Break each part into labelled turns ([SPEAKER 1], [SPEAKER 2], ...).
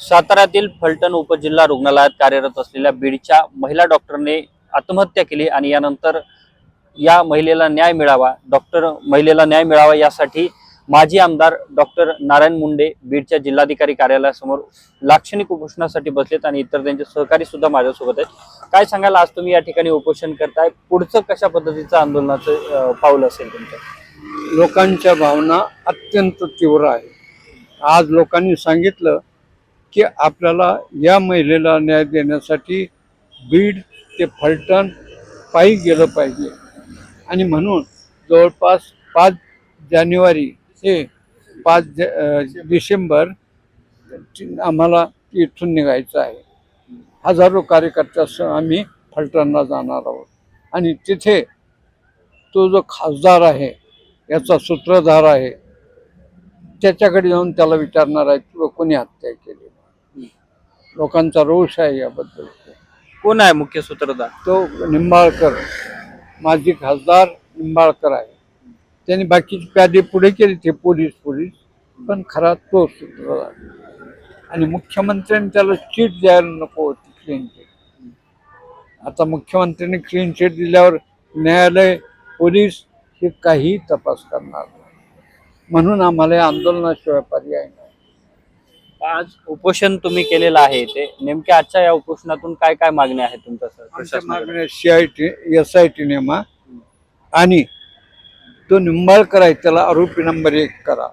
[SPEAKER 1] साताऱ्यातील फलटण उपजिल्हा रुग्णालयात कार्यरत असलेल्या बीडच्या महिला डॉक्टरने आत्महत्या केली आणि यानंतर या महिलेला न्याय मिळावा डॉक्टर महिलेला न्याय मिळावा यासाठी माजी आमदार डॉक्टर नारायण मुंडे बीडच्या जिल्हाधिकारी कार्यालयासमोर लाक्षणिक उपोषणासाठी बसलेत आणि इतर त्यांचे सहकारी सुद्धा माझ्यासोबत आहेत. काय सांगाल? आज तुम्ही या ठिकाणी उपोषण करताय. पुढचं कशा पद्धतीचं आंदोलनाचं पाऊल असेल तुमचं?
[SPEAKER 2] लोकांच्या भावना अत्यंत तीव्र आहे आज लोकांनी सांगितलं की आपल्याला या महिलेला न्याय देण्यासाठी बीड ते फलटण पायी गेलं पाहिजे. आणि म्हणून जवळपास पाच जानेवारी हे पाच ज- डिसेंबर आम्हाला इथून निघायचं आहे. हजारो कार्यकर्त्यासह आम्ही फलटणला जाणार आहोत. आणि तिथे तो जो खासदार आहे याचा सूत्रधार आहे त्याच्याकडे जाऊन त्याला विचारणार आहे की कोणी हत्या केली? लोकांचा रोष आहे याबद्दल.
[SPEAKER 1] कोण आहे मुख्य सूत्रधार?
[SPEAKER 2] तो निंबाळकर माजी खासदार निंबाळकर आहे. त्यांनी बाकीची प्यादे पुढे केली ते पोलीस पोलीस पण खरा तो सूत्रधार. आणि मुख्यमंत्र्यांनी त्याला सीट द्यायला नको होती क्लीन चिट आता मुख्यमंत्र्यांनी क्लीन चिट दिल्यावर न्यायालय पोलीस हे काही तपास करणार नाही. म्हणून आम्हाला आंदोलनाशिवाय पर्याय नाही.
[SPEAKER 1] आज उपोषण तुम्ही केलेलं आहे ते नेमक्या आजच्या या उपोषणातून काय काय मागण्या आहेत तुमच्या सर- प्रशासनाकडे?
[SPEAKER 2] I T S I T नेमा आणि तो निंबाळकर आहे त्याला आरोपी नंबर एक करा.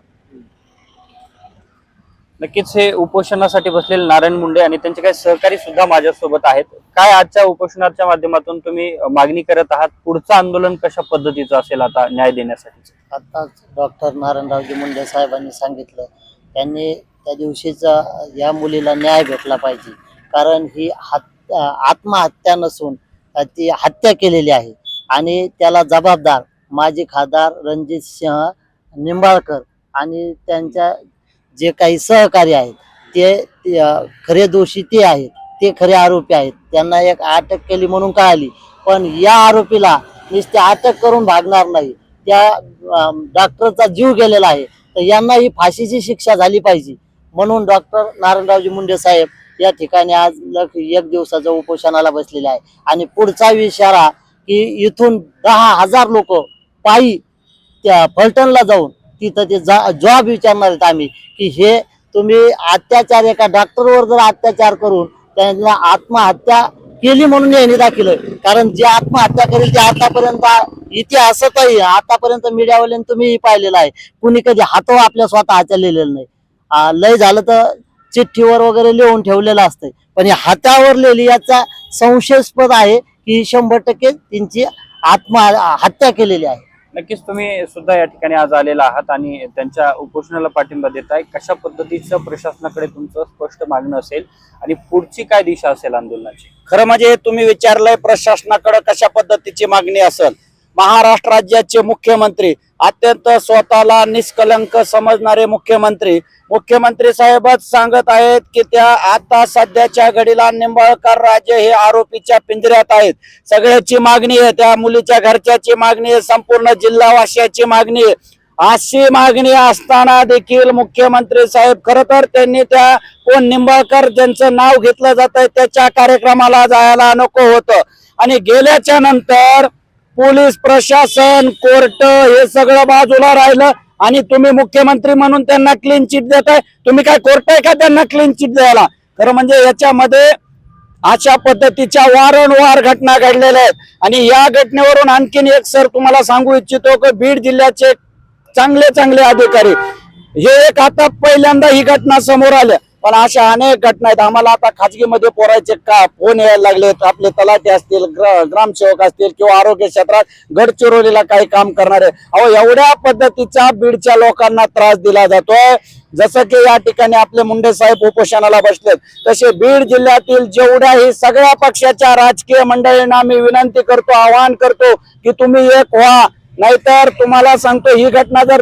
[SPEAKER 1] नक्कीच हे उपोषणासाठी बसलेले नारायण मुंडे आणि त्यांचे काही सहकारी सुद्धा माझ्यासोबत आहेत. काय आजच्या उपोषणाच्या माध्यमातून तुम्ही मागणी करत आहात? पुढचं आंदोलन कशा पद्धतीचं असेल आता न्याय देण्यासाठी?
[SPEAKER 3] आताच डॉक्टर नारायणरावजी मुंडे साहेबांनी सांगितलं त्यांनी त्या दिवशीचा या मुलीला न्याय भेटला पाहिजे. कारण ही हत आत्महत्या नसून ती हत्या केलेली आहे. आणि त्याला जबाबदार माजी खासदार रणजित सिंह निंबाळकर आणि त्यांच्या जे काही सहकारी आहेत ते खरे दोषी ते आहेत ते खरे आरोपी आहेत. त्यांना एक अटक केली म्हणून कळाली. पण या आरोपीला नुसते अटक करून भागणार नाही. त्या डॉक्टरचा जीव गेलेला आहे. तर यांना ही फाशीची शिक्षा झाली पाहिजे. म्हणून डॉक्टर नारायणरावजी मुंडे साहेब या ठिकाणी आज एक दिवसाचा उपोषणाला बसलेले आहे. आणि पुढचा इशारा की इथून दहा हजार लोक पायी त्या फलटणला जाऊन तिथं ते जा जॉब विचारणार आहेत आम्ही की हे तुम्ही अत्याचार एका डॉक्टरवर जर अत्याचार करून त्यांना आत्महत्या केली म्हणून यांनी दाखिलं कारण जे आत्महत्या करेल ते आतापर्यंत इतिहासातही आतापर्यंत मीडियावाल्यांनी तुम्ही पाहिलेलं आहे. कुणी कधी हातो आपल्या स्वतःच्या लिहिलेलं नाही. लय झालं तर चिठ्ठीवर वगैरे लिहून ठेवलेलं असतंय. पण हे हातावर लिहिली याचा संशयास्पद आहे की शंभर टक्के त्यांची आत्म हत्या केलेली आहे.
[SPEAKER 1] नक्कीच तुम्ही सुद्धा या ठिकाणी आज आलेला आहात आणि त्यांच्या उपोषणाला पाठिंबा देताय. कशा पद्धतीचं प्रशासनाकडे तुमचं स्पष्ट मागणं असेल आणि पुढची काय दिशा असेल आंदोलनाची?
[SPEAKER 4] खरं म्हणजे हे तुम्ही विचारलंय प्रशासनाकडे कशा पद्धतीची मागणी असेल? महाराष्ट्र राज्याचे मुख्यमंत्री अत्यंत स्वतःला निष्कलंक समजणारे मुख्यमंत्री. मुख्यमंत्री साहेबच सांगत आहेत की त्या आता सध्याच्या घडीला निंबाळकर राजे हे आरोपीच्या पिंजऱ्यात आहेत. सगळ्याची मागणी आहे त्या मुलीच्या घरच्याची मागणी आहे संपूर्ण जिल्हावासियाची मागणी आहे. अशी मागणी असताना देखील मुख्यमंत्री साहेब खर तर त्यांनी त्या कोण निंबाळकर ज्यांचं नाव घेतलं जात त्याच्या कार्यक्रमाला जायला नको होतं. आणि गेल्याच्यानंतर पोलीस प्रशासन कोर्ट हे सगळं बाजूला राहिलं आणि तुम्ही मुख्यमंत्री म्हणून त्यांना क्लीन चिट देताय. तुम्ही काय कोर्ट आहे का त्यांना क्लीन चिट द्यायला? खरं म्हणजे याच्यामध्ये अशा पद्धतीच्या वारंवार घटना घडलेल्या आहेत. आणि या घटनेवरून आणखीन एक सर तुम्हाला सांगू इच्छितो की बीड जिल्ह्याचे चांगले चांगले अधिकारी. हे एक आता पहिल्यांदा ही घटना समोर आल्या. पण अशा अनेक घटना आहेत. आम्हाला आता खाजगीमध्ये पोरायचे का? फोन यायला लागलेत आपले तलाटे असतील ग्रामसेवक असतील किंवा आरोग्य क्षेत्रात गडचिरोलीला काही काम करणारे. अहो एवढ्या पद्धतीचा बीडच्या लोकांना त्रास दिला जातोय जसं की या ठिकाणी आपले मुंडे साहेब उपोषणाला बसलेत. तसे बीड जिल्ह्यातील जेवढ्याही सगळ्या पक्षाच्या राजकीय मंडळींना मी विनंती करतो आवाहन करतो की तुम्ही एक व्हा. नाहीतर तुम्हाला सांगतो ही घटना जर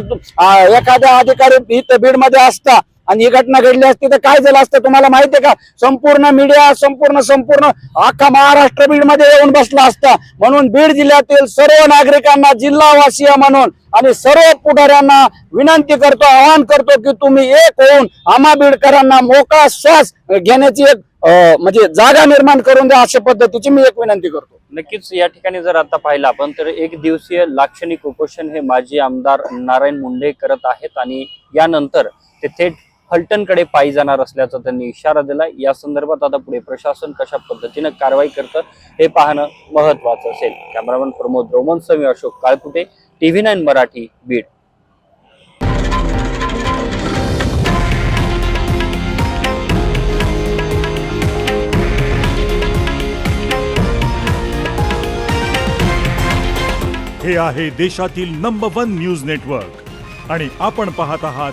[SPEAKER 4] एखाद्या अधिकारी इथं बीडमध्ये असता आणि ही घटना घडली असती तर काय झालं असतं तुम्हाला माहितीये का? संपूर्ण मीडिया संपूर्ण संपूर्ण अख्खा महाराष्ट्र बीडमध्ये येऊन बसला असता. म्हणून बीड जिल्ह्यातील सर्व नागरिकांना जिल्हावासीय म्हणून आणि सर्व पुढाऱ्यांना विनंती करतो आवाहन करतो की तुम्ही एक होऊन आम्हा बीडकरांना मोकळा श्वास घेण्याची एक म्हणजे जागा निर्माण करून द्या अशा पद्धतीची मी एक विनंती करतो.
[SPEAKER 1] नक्कीच या ठिकाणी जर आता पाहिलं आपण तर एक दिवसीय लाक्षणिक उपोषण हे माजी आमदार नारायण मुंडे करत आहेत आणि यानंतर ते थेट हल्टनकडे पायी जाणार असल्याचा त्यांनी इशारा दिला या संदर्भात आता पुढे प्रशासन कशा पद्धतीनं कारवाई करतं हे पाहणं महत्वाचं असेल. Cameraman Pramod Roman Sami Ashok Kalkute TV nine Marathi Beed.
[SPEAKER 5] हे आहे देशातील नंबर वन न्यूज नेटवर्क आणि आपण पाहत आहात